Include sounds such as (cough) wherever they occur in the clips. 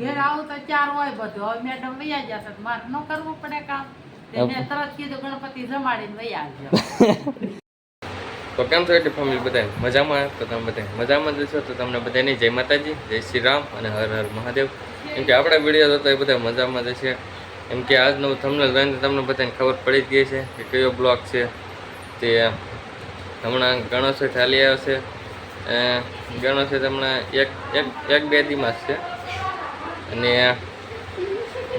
ઘેર આવું તો ચાર હોય બધું. હવે મેડમ વૈયા જશે મારે ન કરવું પડે કામ. મેં તરત કીધું ગણપતિ જમાડીને વૈયા આવજો. (laughs) તો કેમ છો એટલે ફેમિલી બધા મજામાં? તો તમે બધા મજામાં જ છો? તો તમને બધાની જય માતાજી જય શ્રી રામ અને હર હર મહાદેવ. કેમ કે આપણા વીડિયો તો એ બધા મજામાં જ છે. એમ કે આજનો થંબનેલ જોઈને તમને બધાને ખબર પડી જ ગઈ છે કે કયો બ્લોગ છે. તે હમણાં ગણોત્સવ ચાલી આવ્યો છે ગણો છે હમણાં એક એક એક બે દીમાં છે. અને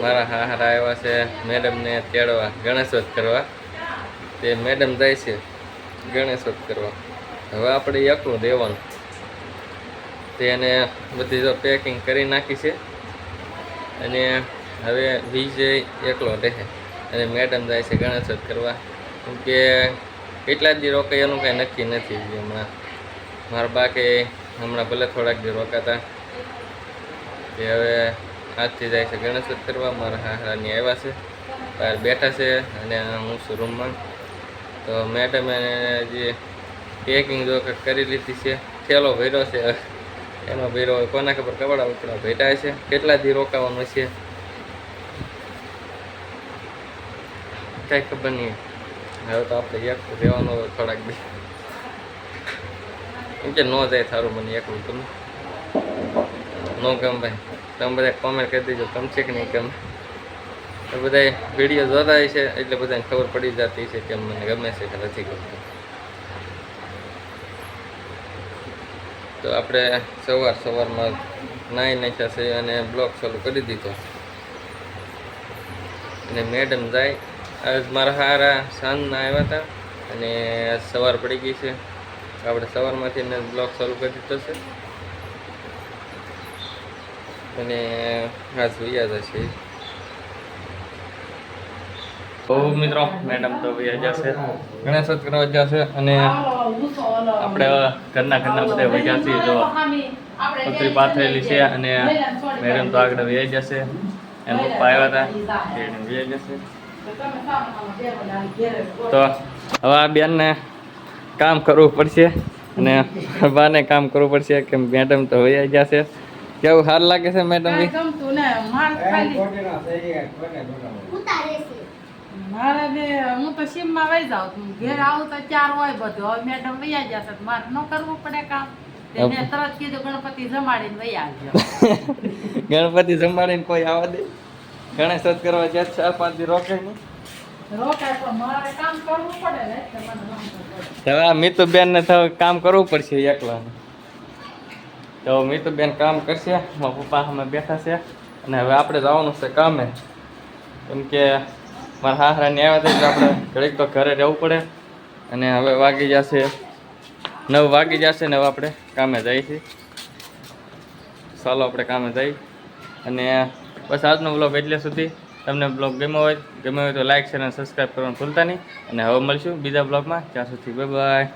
મારા હારા આવ્યા છે મેડમને તેડવા ગણેશોત કરવા. તે મેડમ જાય છે ગણેશોત કરવા. હવે આપણે એકલું રહેવાનું. તેને બધી જો પેકિંગ કરી નાખી છે. અને હવે વિજય એકલો રહે. અને મેડમ જાય છે ગણેશોત કરવા. કે કેટલા દી રોકાય એનું કાંઈ નક્કી નથી હમણાં. મારા બા કે હમણાં ભલે થોડાક દી રોકાતા. તે હવે આજથી જાય છે ગણેશ કરવા. મારા હારાની આવ્યા છે. બહાર બેઠા છે અને હું છું રૂમમાં. તો મેડમે જે પેકિંગ જો કરી લીધી છે, થેલો ભર્યો છે. એનો હોય કોના ખબર, કપડા ઉપડા ભેટાય છે. કેટલા દી રોકાવાનું છે કાંઈ ખબર નહીં. હવે તો આપણે એક રહેવાનું થોડાક બી કેમ કે ન જાય સારું મને એકલું તમે નો ગમ ભાઈ. તમે બધા કોમેન્ટ કરી દેજો ગમશે કે નહીં ગમે. તો બધા વીડિયો જોતા છે એટલે બધાને ખબર પડી જતી છે કે મને ગમે છે કે નથી ગમતું. તો આપણે સવાર સવારમાં નાહી નાખ્યા છે અને બ્લોગ ચાલુ કરી દીધો. અને મેડમ જાય. આજ મારા હારા સાંજના આવ્યા હતા અને સવાર પડી ગઈ છે. આપણે સવારમાંથી ને બ્લોગ ચાલુ કરી દીધો છે. અને આજ વૈયા જશે તો મિત્રો મેડમ તો વૈયા જશે ગણેશ કરવા જશે અને આપણે ઘરના ઘરના બધા વૈયા છીએ જો. પત્રી પાથરેલી છે અને મેડમ તો આગળ વૈયા જશે એમ પપ્પા આવ્યા હતા. એને વૈયા જશે તો હવે આ બેનને કામ કરવું પડશે અને બાને કામ કરવું પડશે કે મેડમ તો વૈયા છે. કેવું સારું લાગે છે મેડમ કાંઈ ગમતું ને માર ખાલી મારે બે હું તો સીમમાં વહી જાઉં ઘેર આવું તો ચાર હોય બધું. હવે મેડમ વૈયા જશે મારે ન કરવું પડે કામ. તેને તરત કીધું ગણપતિ જમાડીને વૈયા આવજો. (laughs) ગણપતિ સંભાળીને કોઈ આવવા દે? ગણેશ ચોથ કરવા જાય ચાર પાંચ દી રોકે નહીં? રોકાય પણ મારે કામ કરવું પડે ને એટલે મને વાંધો પડે. હવે આ મિતુબેન ને તો કામ કરવું પડશે એકલાને. તો મિતુબેન કામ કરશે, મારા પપ્પા અમે બેઠા છે. અને હવે આપણે જવાનું છે કામે. કેમ કે મારા હાહરાને આવ્યા હતા એટલે આપણે ઘડીક તો ઘરે રહેવું પડે. અને હવે વાગી જશે, નવ વાગી જશે ને હવે આપણે કામે જઈએ છીએ. ચાલો આપણે કામે જઈ અને બસ આજનો બ્લોગ એટલે સુધી. તમને બ્લોગ ગમ્યો હોય ગમ્યો હોય તો લાઇક શેર અને સબસ્ક્રાઈબ કરવાનું ભૂલતા નહીં. અને હવે મળીશું બીજા બ્લોગમાં ત્યાં સુધી બાય બાય